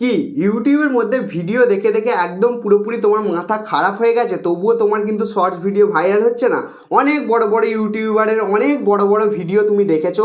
কি? ইউটিউবের মধ্যে ভিডিও দেখে দেখে একদম পুরোপুরি তোমার মাথা খারাপ হয়ে গেছে, তবুও তোমার কিন্তু শর্টস ভিডিও ভাইরাল হচ্ছে না। অনেক বড় বড় ইউটিউবারের অনেক বড় বড় ভিডিও তুমি দেখেছ,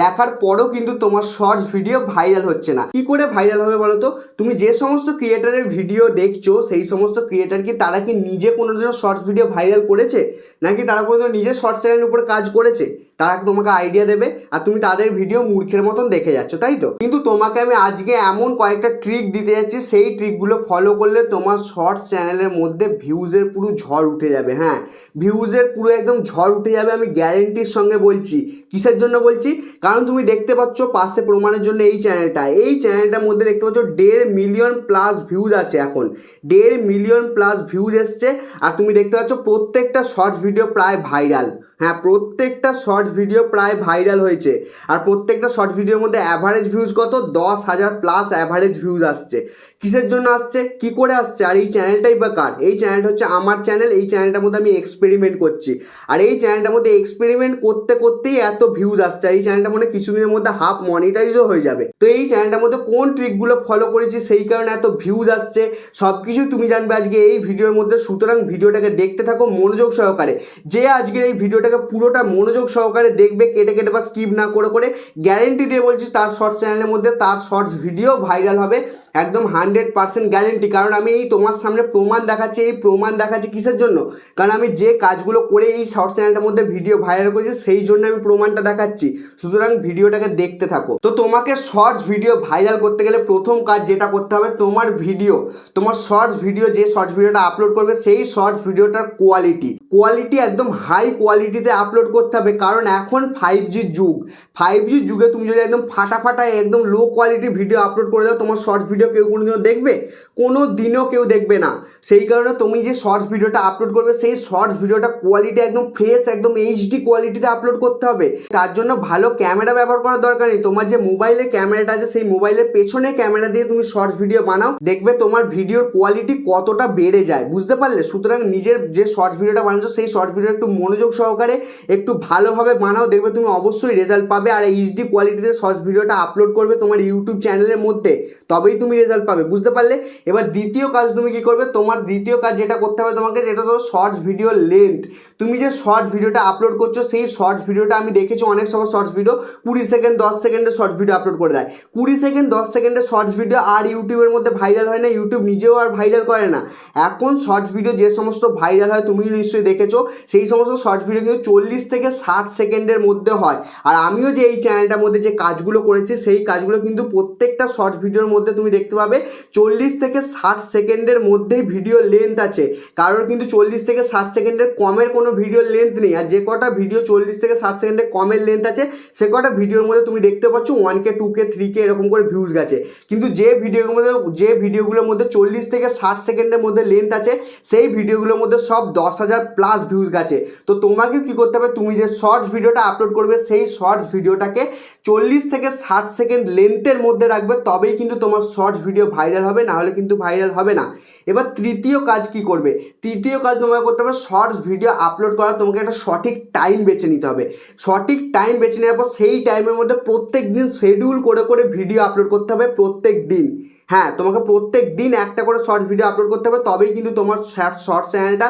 দেখার পরও কিন্তু তোমার শর্টস ভিডিও ভাইরাল হচ্ছে না। কি করে ভাইরাল হবে বলো তো? তুমি যে সমস্ত ক্রিয়েটারের ভিডিও দেখছ, সেই সমস্ত ক্রিয়েটার কি তারা কি নিজে কোনোদিনও শর্টস ভিডিও ভাইরাল করেছে? নাকি তারা কোনোদিনও নিজের শর্টস চ্যানেলের উপর কাজ করেছে? তারা তোমাকে আইডিয়া দেবে আর তুমি তাদের ভিডিও মূর্খের মতন দেখে যাচ্ছ, তাই তো? কিন্তু তোমাকে আমি আজকে এমন কয়েকটা ট্রিক দিতে যাচ্ছি, সেই ট্রিকগুলো ফলো করলে তোমার শর্টস চ্যানেলের মধ্যে ভিউজের পুরো ঝড় উঠে যাবে হ্যাঁ? ভিউজের পুরো একদম ঝড় উঠে যাবে আমি গ্যারেন্টির সঙ্গে বলছি। কিসের জন্য বলছি? কারণ তুমি দেখতে পাচ্ছ পাশে প্রমাণের জন্য এই চ্যানেলটা এই চ্যানেলটার মধ্যে দেখতে পাচ্ছ দেড় মিলিয়ন প্লাস ভিউজ আছে এখন। দেড় মিলিয়ন প্লাস ভিউজ এসছে, আর তুমি দেখতে পাচ্ছ প্রত্যেকটা শর্টস ভিডিও প্রায় ভাইরাল হ্যাঁ প্রত্যেকটা শর্টস ভিডিও প্রায় ভাইরাল হয়েছে। আর প্রত্যেকটা শর্ট ভিডিওর মধ্যে অ্যাভারেজ ভিউজ কত? দশ হাজার প্লাস অ্যাভারেজ ভিউজ আসছে। কিসের জন্য আসছে? কি করে আসছে? আর এই চ্যানেলটাই বা কার? এই চ্যানেলটা হচ্ছে আমার চ্যানেল এই চ্যানেলটার মধ্যে আমি এক্সপেরিমেন্ট করছি। আর এই চ্যানেলটার মধ্যে এক্সপেরিমেন্ট করতে করতেই এত ভিউজ আসছে। আর এই চ্যানেলটা মনে কিছুদিনের মধ্যে হাফ মনিটাইজও হয়ে যাবে। তো এই চ্যানেলটার মধ্যে কোন ট্রিকগুলো ফলো করেছি সেই কারণে এত ভিউজ আসছে। সব কিছু তুমি জানবে আজকে এই ভিডিওর মধ্যে। সুতরাং ভিডিওটাকে দেখতে থাকো মনোযোগ সহকারে। যে আজকের এই ভিডিওটাকে পুরোটা মনোযোগ সহকারে দেখবে, কেটে কেটে বা স্কিপ না করে করে গ্যারেন্টি দিয়ে বলছি তার শর্টস চ্যানেলের মধ্যে তার শর্টস ভিডিও ভাইরাল হবে। একদম হান্ড্রেড পার্সেন্ট গ্যারেন্টি কারণ আমি এই তোমার সামনে প্রমাণ দেখাচ্ছি, এই প্রমাণ দেখাচ্ছি কিসের জন্য? কারণ আমি যে কাজগুলো করে এই শর্ট চ্যানেলটার মধ্যে ভিডিও ভাইরাল করেছি, সেই জন্য আমি প্রমাণটা দেখাচ্ছি। সুতরাং ভিডিওটাকে দেখতে থাকো। তো তোমাকে শর্টস ভিডিও ভাইরাল করতে গেলে প্রথম কাজ যেটা করতে হবে, তোমার ভিডিও তোমার শর্টস ভিডিও যে শর্টস ভিডিওটা আপলোড করবে, সেই শর্টস ভিডিওটার কোয়ালিটি কোয়ালিটি একদম হাই কোয়ালিটিতে আপলোড করতে হবে। কারণ এখন ফাইভ জির যুগ। ফাইভ জির যুগে তুমি যদি একদম ফাটাফাটা একদম লো কোয়ালিটি ভিডিও আপলোড করে দাও, তোমার শর্টস ভিডিও কেউ কোনোদিনও দেখবে কোনো দিনও কেউ দেখবে না। সেই কারণে তুমি যে শর্টস ভিডিওটা আপলোড করবে, সেই শর্টস ভিডিওটা কোয়ালিটি একদম ফ্রেশ একদম এইচডি কোয়ালিটিতে আপলোড করতে হবে। তার জন্য ভালো ক্যামেরা ব্যবহার করার দরকার নেই। তোমার যে মোবাইলের ক্যামেরাটা আছে, সেই মোবাইলের পেছনে ক্যামেরা দিয়ে তুমি শর্টস ভিডিও বানাও। দেখবে তোমার ভিডিওর কোয়ালিটি কতটা বেড়ে যায়। বুঝতে পারলে? সুতরাং নিজের যে শর্টস ভিডিওটা বানাচ্ছো, সেই শর্টস ভিডিও একটু মনোযোগ সহকারে, একটু ভালোভাবে বানাও দেখবে তুমি অবশ্যই রেজাল্ট পাবে আর এইচডি কোয়ালিটিতে শর্টস ভিডিওটা আপলোড করবে তোমার ইউটিউব চ্যানেলের মধ্যে। তবেই তুমি রেজাল্ট পাবে, বুঝতে পারলে? এবার দ্বিতীয় কাজ তুমি কি করবে? তোমার দ্বিতীয় কাজ যেটা করতে হবে তোমাকে যেটা হলো শর্টস ভিডিও লেন্থ তুমি যে শর্টস ভিডিওটা আপলোড করছ, সেই শর্টস ভিডিওটা আমি দেখেছি অনেক সময় শর্টস ভিডিও কুড়ি সেকেন্ড দশ সেকেন্ডের শর্টস ভিডিও আপলোড করে দেয়। কুড়ি সেকেন্ড দশ সেকেন্ডের শর্টস ভিডিও আর ইউটিউবের মধ্যে ভাইরাল হয় না ইউটিউব নিজেও আর ভাইরাল করে না। এখন শর্টস ভিডিও যে সমস্ত ভাইরাল হয় তুমি নিশ্চয়ই দেখেছ, সেই সমস্ত শর্টস ভিডিও কিন্তু চল্লিশ থেকে ষাট সেকেন্ডের মধ্যে হয়। আর আমিও যে এই চ্যানেলটার মধ্যে যে কাজগুলো করেছি, সেই কাজগুলো কিন্তু প্রত্যেকটা শর্টস ভিডিওর মধ্যে তুমি দেখতে পাবে চল্লিশ থেকে ষাট সেকেন্ডের মধ্যেই ভিডিও লেন্থ আছে। কারোর কিন্তু চল্লিশ থেকে ষাট সেকেন্ডের কমের কোনো ভিডিও লেন্থ নেই। আর যে কটা ভিডিও চল্লিশ থেকে ষাট সেকেন্ডের কমের লেন্থ আছে, সে কটা ভিডিওর মধ্যে তুমি দেখতে পাচ্ছ one K two K three K এরকম করে ভিউজ গেছে। কিন্তু যে ভিডিওর মধ্যে যে ভিডিওগুলোর মধ্যে চল্লিশ থেকে ষাট সেকেন্ডের মধ্যে লেন্থ আছে, সেই ভিডিওগুলোর মধ্যে সব দশ হাজার প্লাস ভিউজ গেছে। তো তোমাকেও কী করতে হবে? তুমি যে শর্টস ভিডিওটা আপলোড করবে, সেই শর্টস ভিডিওটাকে চল্লিশ থেকে ষাট সেকেন্ড লেন্থের মধ্যে রাখবে, তবেই কিন্তু তোমার শর্টস ভিডিও ভাইরাল হবে না হলে কিন্তু ভাইরাল হবে না। এবার তৃতীয় কাজ কি করবে? তৃতীয় কাজ তোমাকে করতে হবে শর্টস ভিডিও আপলোড করা, তোমাকে একটা সঠিক টাইম বেছে নিতে হবে। সঠিক টাইম বেছে নেওয়ার পর সেই টাইমের মধ্যে প্রত্যেক দিন শেডিউল করে করে ভিডিও আপলোড করতে হবে, প্রত্যেক দিন। হ্যাঁ তোমাকে প্রত্যেক দিন একটা করে শর্ট ভিডিও আপলোড করতে হবে, তবেই কিন্তু তোমার শর্ট চ্যানেলটা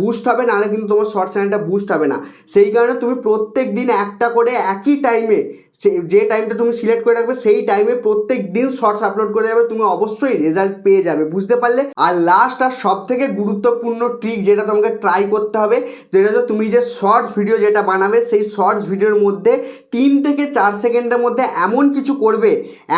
বুস্ট হবে, নাহলে কিন্তু তোমার শর্ট চ্যানেলটা বুস্ট হবে না। সেই কারণে তুমি প্রত্যেক দিন একটা করে একই টাইমে যে টাইমটা তুমি সিলেক্ট করে রাখবে, সেই টাইমে প্রত্যেক দিন শর্টস আপলোড করে যাবে, তুমি অবশ্যই রেজাল্ট পেয়ে যাবে। বুঝতে পারলে? আর লাস্ট আর সব থেকে গুরুত্বপূর্ণ ট্রিক যেটা তোমাকে ট্রাই করতে হবে যেটা তুমি যে শর্টস ভিডিও যেটা বানাবে, সেই শর্টস ভিডিওর মধ্যে তিন থেকে চার সেকেন্ডের মধ্যে এমন কিছু করবে,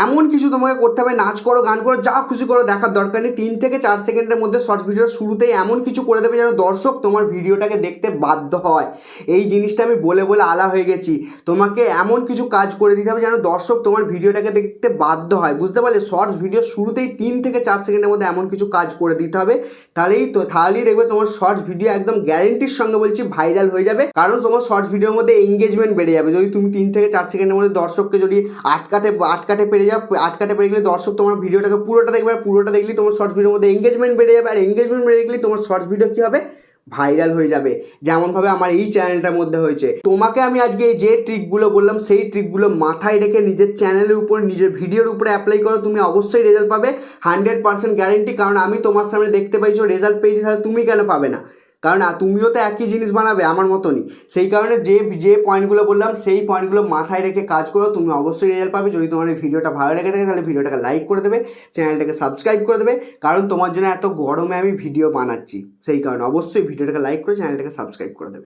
এমন কিছু তোমাকে করতে হবে, নাচ করো, গান করো, যা খুশি করো, দেখার দরকার নেই। তিন থেকে চার সেকেন্ডের মধ্যে শর্টস ভিডিওর শুরুতেই এমন কিছু করে দেবে যেন দর্শক তোমার ভিডিওটাকে দেখতে বাধ্য হয়। এই জিনিসটা আমি বলে বলে আলা হয়ে গেছি। তোমাকে এমন কিছু কাজ করে দিতে হবে যেন দর্শক তোমার ভিডিওটাকে দেখতে বাধ্য হয়। বুঝতে পারলে শর্টস ভিডিও শুরুতেই তিন থেকে চার সেকেন্ডের মধ্যে এমন কিছু কাজ করে দিতে হবে। তাহলেই তো, তাহলেই দেখবে তোমার শর্টস ভিডিও একদম গ্যারেন্টির সঙ্গে বলছি ভাইরাল হয়ে যাবে। কারণ তোমার শর্টস ভিডিওর মধ্যে এঙ্গেজমেন্ট বেড়ে যাবে। যদি তুমি তিন থেকে চার সেকেন্ডের মধ্যে দর্শককে যদি আটকাতে আটকাতে পেরে যাও, আটকাতে পেরে গেলে দর্শক তোমার ভিডিওটাকে পুরোটা দেখবে পুরোটা দেখলেই তোমার শর্টস ভিডিওর মধ্যে এঙ্গেজমেন্ট বেড়ে যাবে। আর এঙ্গেজমেন্ট বেড়ে গেলে তোমার শর্টস ভিডিও কী হবে? ভাইরাল হয়ে যাবে। যেমনভাবে আমার এই চ্যানেলটার মধ্যে হয়েছে। তোমাকে আমি আজকে যে ট্রিকগুলো বললাম, সেই ট্রিকগুলো মাথায় রেখে নিজের চ্যানেলের উপর, নিজের ভিডিওর উপরে অ্যাপ্লাই করো, তুমি অবশ্যই রেজাল্ট পাবে। হান্ড্রেড পার্সেন্ট গ্যারেন্টি কারণ আমি তোমার সামনে দেখতে পাইছো রেজাল্ট পেয়েছি, তাহলে তুমি কেন পাবে না? কারণ তুমিও তো একই জিনিস বানাবে, আমার মতনই। সেই কারণে যে যে পয়েন্টগুলো বললাম, সেই পয়েন্টগুলো মাথায় রেখে কাজ করো, তুমি অবশ্যই রেজাল্ট পাবে। যদি তোমার এই ভিডিওটা ভালো লেগে থাকে, তাহলে ভিডিওটাকে লাইক করে দেবে চ্যানেলটাকে সাবস্ক্রাইব করে দেবে, কারণ তোমার জন্য এত গরমে আমি ভিডিও বানাচ্ছি। সেই কারণে অবশ্যই ভিডিওটাকে লাইক করে চ্যানেলটাকে সাবস্ক্রাইব করে দেবে।